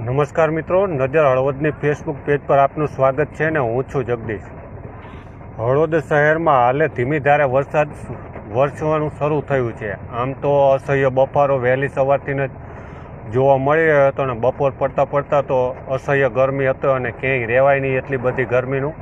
નમસ્કાર મિત્રો, નજર હળવદની ફેસબુક પેજ પર આપનું સ્વાગત છે ને હું છું જગદીશ. હળવદ શહેરમાં હાલે ધીમી ધારે વરસાદ વરસવાનું શરૂ થયું છે. આમ તો અસહ્ય બફારો વહેલી સવારથી જ જોવા મળી રહ્યો હતો અને બપોર પડતા પડતા તો અસહ્ય ગરમી હતો અને ક્યાંય રહેવાય નહીં એટલી બધી ગરમીનું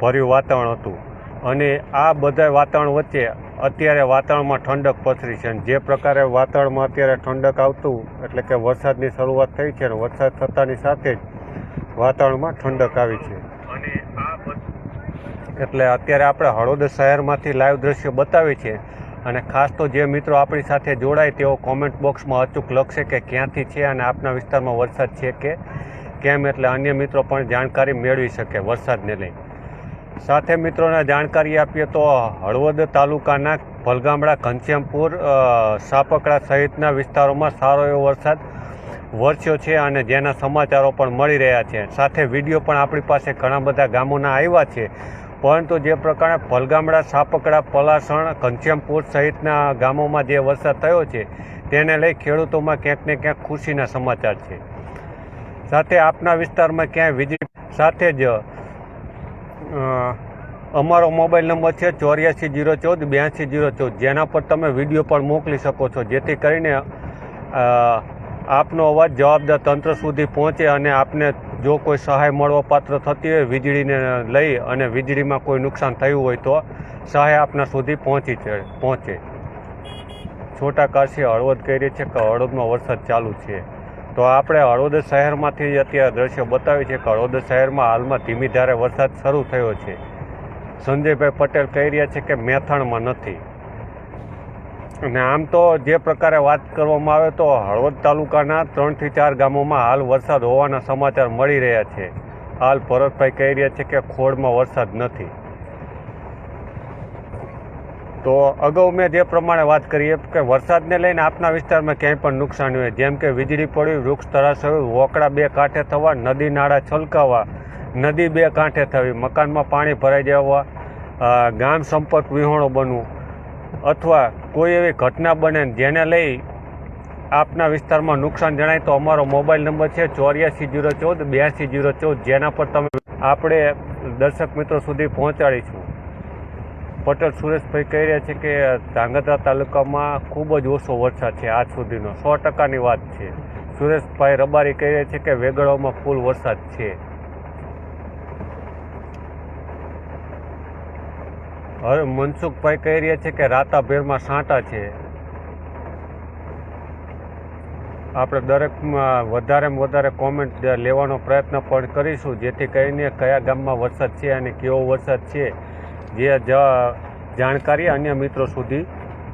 ભર્યું વાતાવરણ હતું. અને આ બધા વાતાવરણ વચ્ચે અત્યારે વાતાવરણમાં ઠંડક પથરી છે અને જે પ્રકારે વાતાવરણમાં અત્યારે ઠંડક આવતું એટલે કે વરસાદની શરૂઆત થઈ છે અને વરસાદ થતાની સાથે જ વાતાવરણમાં ઠંડક આવી છે. એટલે અત્યારે આપણે હળવદ શહેરમાંથી લાઈવ દ્રશ્ય બતાવીએ છીએ. અને ખાસ તો જે મિત્રો આપણી સાથે જોડાય તેઓ કોમેન્ટ બોક્સમાં અચૂક લખશે કે ક્યાંથી છે અને આપના વિસ્તારમાં વરસાદ છે કે કેમ એટલે અન્ય મિત્રો પણ જાણકારી મેળવી શકે વરસાદને લઈ. સાથે મિત્રોને જાણકારી આપીએ તો હળવદ તાલુકાના ભલગામડા, ઘનશ્યામપુર સાપકડા સહિતના વિસ્તારોમાં સારો એવો વરસાદ વરસ્યો છે અને જેના સમાચારો પણ મળી રહ્યા છે. સાથે વીડિયો પણ આપણી પાસે ઘણા બધા ગામોના આવ્યા છે. પરંતુ જે પ્રકારે ભલગામડા, સાપકડા, પલાસણ, ઘનશ્યામપુર સહિતના ગામોમાં જે વરસાદ થયો છે, તેને લઈ ખેડૂતોમાં ક્યાંક ને ક્યાંક ખુશીના સમાચાર છે. સાથે આપના વિસ્તારમાં ક્યાંય વીજળી સાથે જ અમારો મોબાઈલ નંબર છે ચોર્યાસી જીરો ચૌદ, બ્યાસી જીરો ચૌદ. જેના પર તમે વીડિયો પણ મોકલી શકો છો. જેથી કરીને આપનો અવાજ જવાબદાર તંત્ર સુધી પહોંચે અને આપને જો કોઈ સહાય મળવા પાત્ર થતી હોય, વીજળીને લઈ અને વીજળીમાં કોઈ નુકસાન થયું હોય તો સહાય આપના સુધી પહોંચી છે, પહોંચે. છોટા કાશી હળવદ કહી રહી છે કે હળવદમાં વરસાદ ચાલુ છે. તો આપણે હળવદ શહેરમાંથી અત્યારે દ્રશ્ય બતાવ્યું છે કે હળવદ શહેરમાં હાલમાં ધીમી ધારે વરસાદ શરૂ થયો છે. સંજયભાઈ પટેલ કહી રહ્યા છે કે મેથાણમાં નથી. અને આમ તો જે પ્રકારે વાત કરવામાં આવે તો હળવદ તાલુકાના ત્રણથી ચાર ગામોમાં હાલ વરસાદ હોવાના સમાચાર મળી રહ્યા છે. હાલ ભરતભાઈ કહી રહ્યા છે કે ખોડમાં વરસાદ નથી. તો અગાઉ મેં જે પ્રમાણે વાત કરી કે વરસાદને લઈને આપના વિસ્તારમાં ક્યાંય પણ નુકસાન હોય. જેમ કે વીજળી પડી, વૃક્ષ તરાશયું વોકડા બે કાંઠે થવા, નદી નાળા છલકાવા, નદી બે કાંઠે થવી, મકાનમાં પાણી ભરાઈ જવા ગામ સંપર્ક વિહોણો બનવું, અથવા કોઈ એવી ઘટના બને જેને લઈ આપના વિસ્તારમાં નુકસાન જણાય તો અમારો મોબાઈલ નંબર છે ચોર્યાસી જીરો ચૌદ, બ્યાસી જીરો ચૌદ, જેના પર તમે આપણે દર્શક મિત્રો સુધી પહોંચાડીશું. પટેલ સુરેશભાઈ કહી રહ્યા છે કે ધ્રાંગધ્રા તાલુકામાં ખૂબ જ ઓછો વરસાદ છે આજ સુધીનો. સો ટકાની વાત છે. સુરેશભાઈ રબારી કહી રહ્યા છે કે વેગળોમાં ફૂલ વરસાદ છે. હવે મનસુખભાઈ કહી રહ્યા છે કે, રાતાભેરમાં સાંટા છે. આપણે દરેકમાં વધારેમાં વધારે કોમેન્ટ લેવાનો પ્રયત્ન પણ કરીશું, જેથી કરીને કયા ગામમાં વરસાદ છે અને કેવો વરસાદ છે. જે જાણકારી અન્ય મિત્રો સુધી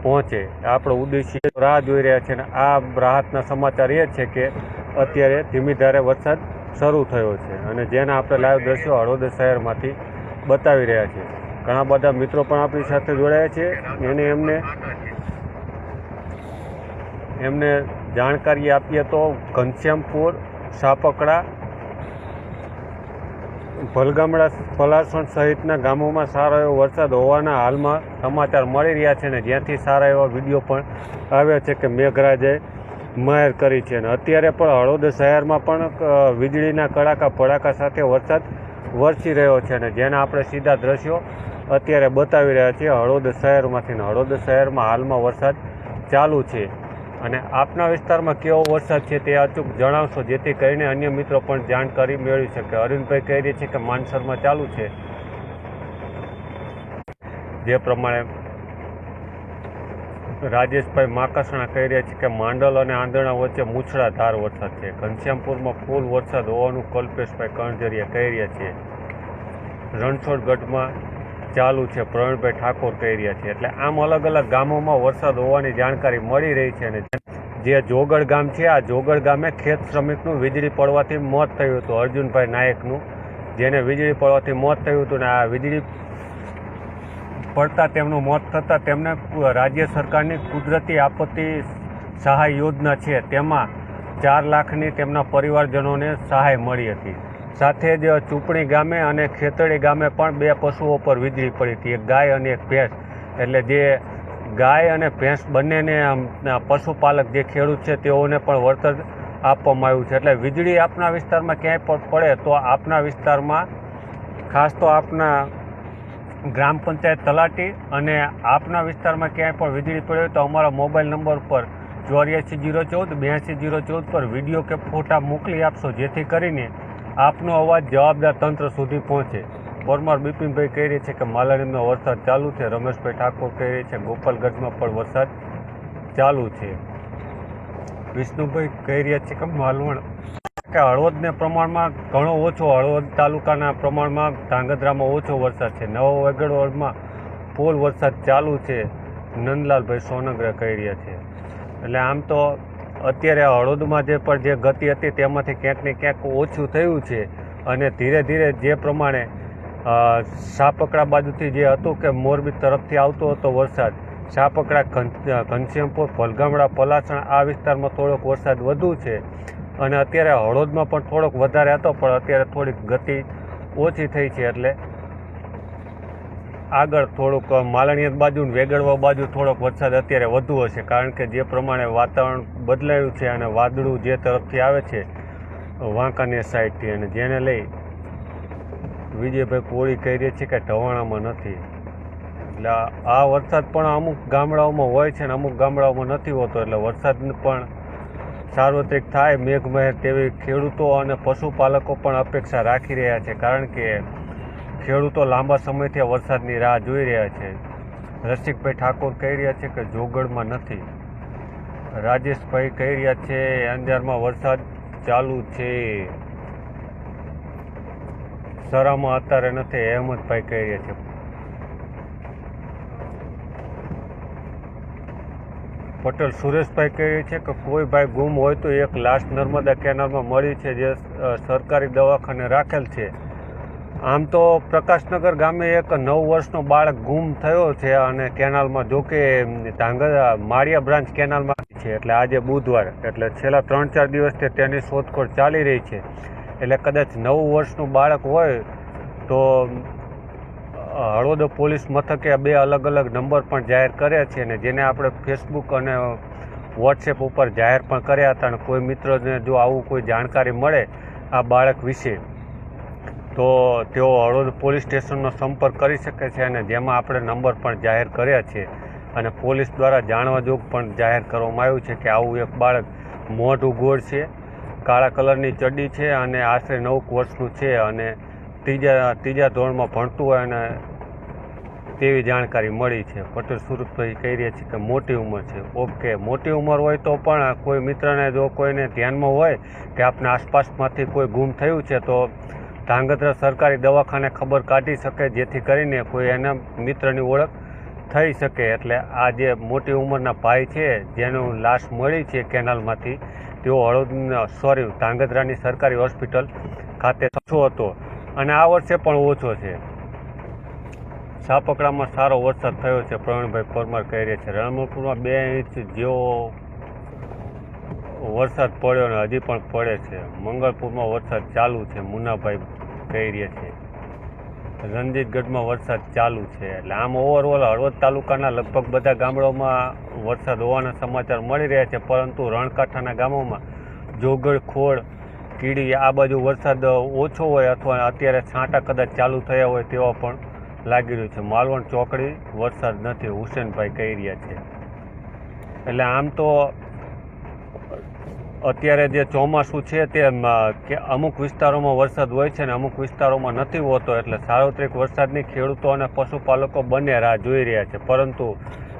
પહોંચે. આપણો ઉદ્દેશ્ય રાહ જોઈ રહ્યા છે અને આ રાહતના સમાચાર એ છે કે અત્યારે ધીમી ધારે વરસાદ શરૂ થયો છે અને જેના આપણે લાઈવ દ્રશ્યો હળવદ શહેરમાંથી બતાવી રહ્યા છીએ. ઘણા બધા મિત્રો પણ આપણી સાથે જોડાયા છે. એને એમને એમને જાણકારી આપીએ તો ઘનશ્યામપુર, સાપકડા ભલગામડા પલાસણ સહિતના ગામોમાં સારો એવો વરસાદ હોવાના હાલમાં સમાચાર મળી રહ્યા છે ને જ્યાંથી સારા એવા વીડિયો પણ આવ્યા છે કે મેઘરાજે મહેર કરી છે. અને અત્યારે પણ હળવદ શહેરમાં પણ વીજળીના કડાકા ભડાકા સાથે વરસાદ વરસી રહ્યો છે અને જેના આપણે સીધા દ્રશ્યો અત્યારે બતાવી રહ્યા છીએ. હળવદ શહેરમાંથી ને હળવદ શહેરમાં હાલમાં વરસાદ ચાલુ છે. અને આપના વિસ્તારમાં કેવો વરસાદ છે તે અચૂક જણાવશો, જેથી કરીને અન્ય મિત્રો પણ જાણકારી મેળવી શકે. અરવિંદભાઈ કહી રહ્યા છે કે માનસરમાં ચાલુ છે. જે પ્રમાણે રાજેશભાઈ માકસણા કહી રહ્યા છે કે માંડલ અને આંધણા વચ્ચે મૂછડાધાર વરસાદ છે. ઘનશ્યામપુરમાં ફૂલ વરસાદ હોવાનું કલ્પેશભાઈ કણજરિયા કહી રહ્યા છે. રણછોડગઢમાં ચાલુ છે, પ્રવીણભાઈ ઠાકોર કહી રહ્યા છે. એટલે આમ અલગ અલગ ગામોમાં વરસાદ હોવાની જાણકારી મળી રહી છે અને જે જોગડ ગામ છે, આ જોગડ ગામે ખેત શ્રમિકનું વીજળી પડવાથી મોત થયું હતું. અર્જુનભાઈ નાયકનું, જેને વીજળી પડવાથી મોત થયું હતું ને આ વીજળી પડતા તેમનું મોત થતાં તેમને રાજ્ય સરકારની કુદરતી આપત્તિ સહાય યોજના છે. તેમાં ચાર લાખની તેમના પરિવારજનોને સહાય મળી હતી. સાથે જ ચૂંટણી ગામે અને ખેતડી ગામે પણ બે પશુઓ પર વીજળી પડી હતી. એક ગાય અને એક ભેંસ. એટલે જે ગાય અને ભેંસ બંનેને પશુપાલક જે ખેડૂત છે તેઓને પણ વળતર આપવામાં આવ્યું છે. એટલે વીજળી આપના વિસ્તારમાં ક્યાંય પણ પડે તો આપના વિસ્તારમાં, ખાસ તો આપના ગ્રામ પંચાયત તલાટી અને આપના વિસ્તારમાં ક્યાંય પણ વીજળી પડે તો અમારા મોબાઈલ નંબર પર ચોર્યાસી જીરો ચૌદ બ્યાસી જીરો ચૌદ પર વીડિયો કે ફોટા મોકલી આપશો. જેથી કરીને આપનો અવાજ જવાબદાર તંત્ર સુધી પહોંચે. પરમાર બિપિનભાઈ કહી રહી છે કે માલાડીમાં વરસાદ ચાલુ છે. રમેશભાઈ ઠાકોર કહી રહી છે ગોપાલગઢમાં પણ વરસાદ ચાલુ છે. વિષ્ણુભાઈ કહી રહ્યા છે કે માલવણ કે હળવદને પ્રમાણમાં ઘણો ઓછો હળવદ તાલુકાના પ્રમાણમાં ધાંગધ્રામાં ઓછો વરસાદ છે. નવો વેગડવાડમાં પોલ વરસાદ ચાલુ છે. નંદલાલભાઈ સોનગરા કહી રહ્યા છે. એટલે આમ તો અત્યારે હળદમાં જે પણ જે ગતિ હતી તેમાંથી ક્યાંક ને ક્યાંક ઓછું થયું છે અને ધીરે ધીરે જે પ્રમાણે સાપકડા બાજુથી જે હતું કે મોરબી તરફથી આવતો હતો વરસાદ, સાપકડા ઘનશ્યામપુર ફલગામડા પલાસણ આ વિસ્તારમાં થોડોક વરસાદ વધુ છે અને અત્યારે હળદમાં પણ થોડોક વધારે હતો પણ અત્યારે થોડીક ગતિ ઓછી થઈ છે એટલે આગળ થોડુંક માલણીયત બાજુ વેગળવા બાજુ થોડોક વરસાદ અત્યારે વધુ હશે, કારણ કે જે પ્રમાણે વાતાવરણ બદલાયું છે અને વાદળું જે તરફથી આવે છે, વાંકાનેર સાઈડથી અને જેને લઈ વિજયભાઈ કોળી કહી રહી છે કે ઢવાણામાં નથી. એટલે આ- વરસાદ પણ અમુક ગામડાઓમાં હોય છે ને અમુક ગામડાઓમાં નથી હોતો, એટલે વરસાદ પણ સાર્વત્રિક થાય, મેઘમહેર તેવી ખેડૂતો અને પશુપાલકો પણ અપેક્ષા રાખી રહ્યા છે, કારણ કે ખેડૂતો લાંબા સમયથી વરસાદની રાહ જોઈ રહ્યા છે. રસિકભાઈ ઠાકોર કહી રહ્યા છે કે જોગડમાં નથી. રાજેશભાઈ કહી રહ્યા છે, અંજારમાં વરસાદ ચાલુ છે. સરામાં અત્યારે નથી, અહેમદભાઈ કહી રહ્યા છે. પટેલ સુરેશભાઈ કહે છે કે કોઈ ભાઈ ગુમ હોય તો એક લાશ નર્મદા કેનાલમાં મળી છે, જે સરકારી દવાખાને રાખેલ છે. આમ તો પ્રકાશનગર ગામે એક નવ વર્ષનો બાળક ગુમ થયો છે અને કેનાલમાં જો કે ધાંગધ્રા, માળિયા બ્રાન્ચ કેનાલમાં છે. એટલે આજે બુધવાર, એટલે છેલ્લા ત્રણ ચાર દિવસથી તેની શોધખોળ ચાલી રહી છે. એટલે કદાચ નવ વર્ષનું બાળક હોય તો હળવદ પોલીસ મથકે બે અલગ અલગ નંબર પણ જાહેર કર્યા છે અને જેને આપણે ફેસબુક અને વોટ્સએપ ઉપર જાહેર પણ કર્યા હતા. અને કોઈ મિત્રને જો આવું કોઈ જાણકારી મળે આ બાળક વિશે તો તેઓ હળવદ પોલીસ સ્ટેશનનો સંપર્ક કરી શકે છે અને જેમાં આપણે નંબર પણ જાહેર કર્યા છે. અને પોલીસ દ્વારા જાણવા જોગ પણ જાહેર કરવામાં આવ્યું છે કે આવું એક બાળક મોઢું ગોળ છે, કાળા કલરની ચડ્ડી છે અને આશરે નવ વર્ષનું છે અને ત્રીજા ત્રીજા ધોરણમાં ભણતું હોય અને તેવી જાણકારી મળી છે. પટેલ સુરતભાઈ કહી રહ્યા છે કે મોટી ઉંમર છે. ઓકે, મોટી ઉંમર હોય તો પણ કોઈ મિત્રને જો કોઈને ધ્યાનમાં હોય કે આપણા આસપાસમાંથી કોઈ ગુમ થયું છે તો ધાંગધ્રા સરકારી દવાખાને ખબર કાઢી શકે, જેથી કરીને કોઈ એના મિત્રની ઓળખ થઈ શકે. એટલે આ જે મોટી ઉંમરના ભાઈ છે, જેનું લાશ મળી છે કેનાલમાંથી, તેઓ હળદ સોરી, ધાંગધ્રાની સરકારી હોસ્પિટલ ખાતે ઓછો હતો. અને આ વર્ષે પણ ઓછો છે. સાપકડામાં સારો વરસાદ થયો છે, પ્રવીણભાઈ પરમાર કહી રહ્યા છે. રણમપુરમાં બે ઇંચ જેવો વરસાદ પડ્યો અને હજી પણ પડે છે. મંગળપુરમાં વરસાદ ચાલુ છે, મુન્નાભાઈ કહી રહ્યા છે. રણજીતગઢમાં વરસાદ ચાલુ છે. એટલે આમ ઓવરઓલ હળવદ તાલુકાના લગભગ બધા ગામડાઓમાં વરસાદ હોવાના સમાચાર મળી રહ્યા છે, પરંતુ રણકાંઠાના ગામોમાં જોગળ ખોળ કીડી, આ બાજુ વરસાદ ઓછો હોય અથવા અત્યારે છાંટા કદાચ ચાલુ થયા હોય તેવા પણ લાગી રહ્યું છે. માલવણ ચોકડી વરસાદ નથી, હુસેનભાઈ કહી રહ્યા છે. એટલે આમ તો અત્યારે જે ચોમાસું છે તે કે અમુક વિસ્તારોમાં વરસાદ હોય છે ને અમુક વિસ્તારોમાં નથી હોતો એટલે સાર્વત્રિક વરસાદની ખેડૂતો અને પશુપાલકો બંને રાહ જોઈ રહ્યા છે. પરંતુ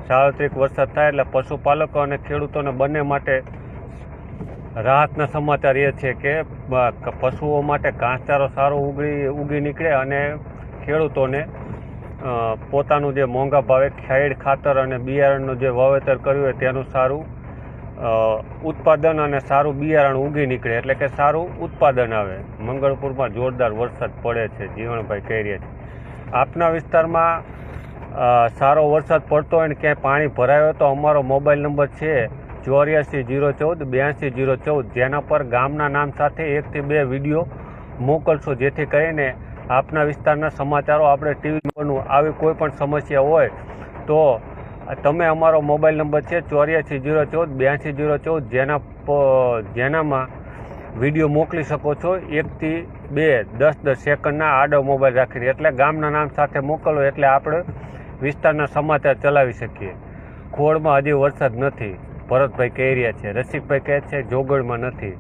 સાર્વત્રિક વરસાદ થાય એટલે પશુપાલકો અને ખેડૂતોને બંને માટે રાહતના સમાચાર એ છે કે પશુઓ માટે ઘાસચારો સારો ઉગી ઉગી નીકળે અને ખેડૂતોને પોતાનું જે મોંઘા ભાવે ખેડ ખાતર અને બિયારણનું જે વાવેતર કર્યું હોય તેનું સારું ઉત્પાદન અને સારું બિયારણ ઉગી નીકળે એટલે કે સારું ઉત્પાદન આવે. મંગળપુરમાં જોરદાર વરસાદ પડે છે, જીવણભાઈ કહી રહ્યા છે. આપના વિસ્તારમાં સારો વરસાદ પડતો હોય ને ક્યાંય પાણી ભરાયો તો અમારો મોબાઈલ નંબર છે ચોર્યાસી જીરો ચૌદ, બ્યાસી જીરો ચૌદ. જેના પર ગામના નામ સાથે એકથી બે વીડિયો મોકલશો, જેથી કરીને આપના વિસ્તારના સમાચારો આપણે ટીવીનું આવી કોઈ પણ સમસ્યા હોય તો તમે અમારો મોબાઈલ નંબર છે ચોર્યાસી જીરો ચૌદ, બ્યાસી જીરો ચૌદ જેના જેનામાં વીડિયો મોકલી શકો છો એકથી બે, દસ દસ સેકન્ડના આડો મોબાઈલ રાખીને. એટલે ગામના નામ સાથે મોકલો એટલે આપણે વિસ્તારના સમાચાર ચલાવી શકીએ. ખોળમાં હજી વરસાદ નથી. ભરતભાઈ કહી રહ્યા છે. રસિકભાઈ કહે છે, જોગળમાં નથી.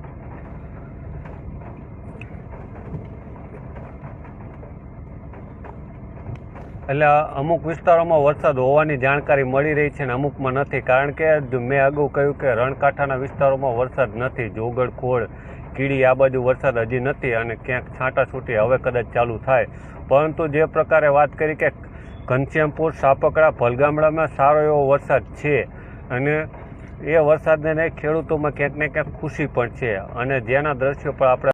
એટલે અમુક વિસ્તારોમાં વરસાદ હોવાની જાણકારી મળી રહી છે ને અમુકમાં નથી. કારણ કે મેં અગાઉ કહ્યું કે રણકાંઠાના વિસ્તારોમાં વરસાદ નથી. જોગળ ખોળ કીડી, આ બાજુ વરસાદ હજી નથી અને ક્યાંક છાંટા છૂટી હવે કદાચ ચાલુ થાય. પરંતુ જે પ્રકારે વાત કરી કે ઘનશ્યામપુર, સાપકડા, ભલગામડામાં સારો એવો વરસાદ છે અને એ વરસાદને ખેડૂતોમાં ક્યાંક ને ક્યાંક ખુશી પણ છે. અને જેના દ્રશ્યો પણ આપણે